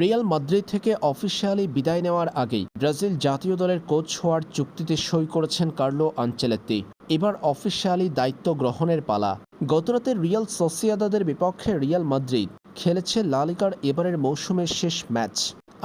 Real Madrid থেকে officially বিদায় নেওয়ার আগেই ব্রাজিল জাতীয় দলের কোচ হওয়ার চুক্তিতে সই করেছেন কার্লো আঞ্চেলেত্তি এবার অফিসিয়ালি দায়িত্ব গ্রহণের পালা। গতরাতে রিয়াল সোসিয়াদাদের বিপক্ষে রিয়াল মাদ্রিদ খেলেছে লালিকার এবারের মৌসুমের শেষ ম্যাচ।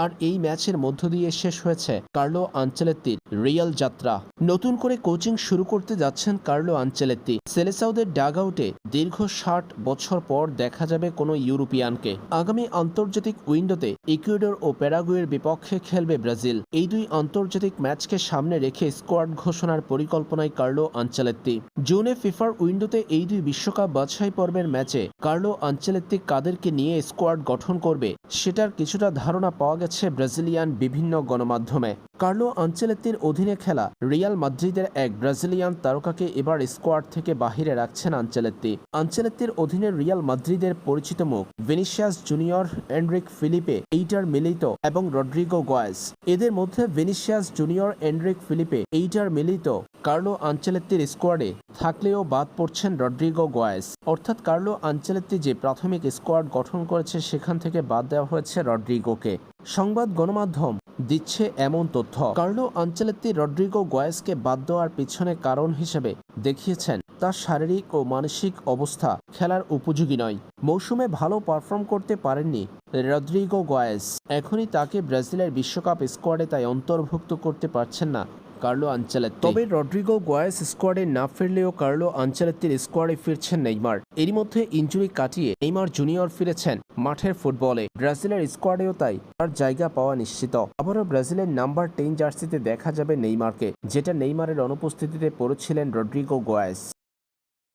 আর এই ম্যাচের মধ্য দিয়ে শেষ হয়েছে কার্লো আনচেলেত্তির রিয়াল যাত্রা। নতুন করে কোচিং শুরু করতে যাচ্ছেন কার্লো আনচেলেত্তি সেলেসাউদের ডাগ আউটে দীর্ঘ ষাট বছর পর দেখা যাবে কোনো ইউরোপিয়ানকে। আগামী আন্তর্জাতিক উইন্ডোতে ইকুয়েডর ও প্যারাগুয়ের বিপক্ষে খেলবে ব্রাজিল। এই দুই আন্তর্জাতিক ম্যাচকে সামনে রেখে স্কোয়াড ঘোষণার পরিকল্পনায় কার্লো আনচেলেত্তি জুনে ফিফার উইন্ডোতে এই দুই বিশ্বকাপ বাছাই পর্বের ম্যাচে কার্লো আনচেলেত্তি কাদেরকে নিয়ে স্কোয়াড গঠন করবে, সেটার কিছুটা ধারণা পাওয়া গেছে। ব্রাজিলিয়ান বিভিন্ন গণমাধ্যমে। কার্লো আনচেলেত্তির অধীনে খেলা। রিয়াল মাদ্রিদের এক ব্রাজিলিয়ান তারকাকে এবার স্কোয়াড থেকে বাহিরে রাখছেন আনচেলেত্তি আনচেলেত্তির অধীনে রিয়াল মাদ্রিদের পরিচিত মুখ ভিনিসিয়াস জুনিয়র এন্ড্রিক ফিলিপে, এইটার মিলিত এবং রড্রিগো গোয়েস এদের মধ্যে ভিনিসিয়াস জুনিয়র এন্ড্রিক ফিলিপে, এইটার মিলিত কার্লো আনচেলেত্তির স্কোয়াডে থাকলেও বাদ পড়ছেন রড্রিগো গোয়েস অর্থাৎ কার্লো আনচেলেত্তি যে প্রাথমিক স্কোয়াড গঠন করেছে সেখান থেকে বাদ দেওয়া হয়েছে রড্রিগোকে। সংবাদ গণমাধ্যম দিচ্ছে এমন তথ্য। কার্লো আঞ্চলেত্তি রড্রিগো গোয়েসকে বাদ দেওয়ার পিছনে কারণ হিসেবে দেখিয়েছেন, তার শারীরিক ও মানসিক অবস্থা খেলার উপযোগী নয়। মৌসুমে ভালো পারফর্ম করতে পারেননি রদ্রিগো গোয়েস এখনই তাকে ব্রাজিলের বিশ্বকাপ স্কোয়াডে তাই অন্তর্ভুক্ত করতে পারছেন না কার্লো আনচেলেত্তি তবে রড্রিগো গোয়েস স্কোয়াডে না ফিরলেও কার্লো আনচেলেত্তির স্কোয়াডে ফিরছেন নেইমার। এরই মধ্যে ইঞ্জুরি কাটিয়ে নেইমার জুনিয়র ফিরেছেন মাঠের ফুটবলে। ব্রাজিলের স্কোয়াডেও তাই তার জায়গা পাওয়া নিশ্চিত। আবারও ব্রাজিলের নাম্বার টেন জার্সিতে দেখা যাবে নেইমারকে, যেটা নেইমারের অনুপস্থিতিতে পড়েছিলেন রড্রিগো গোয়েস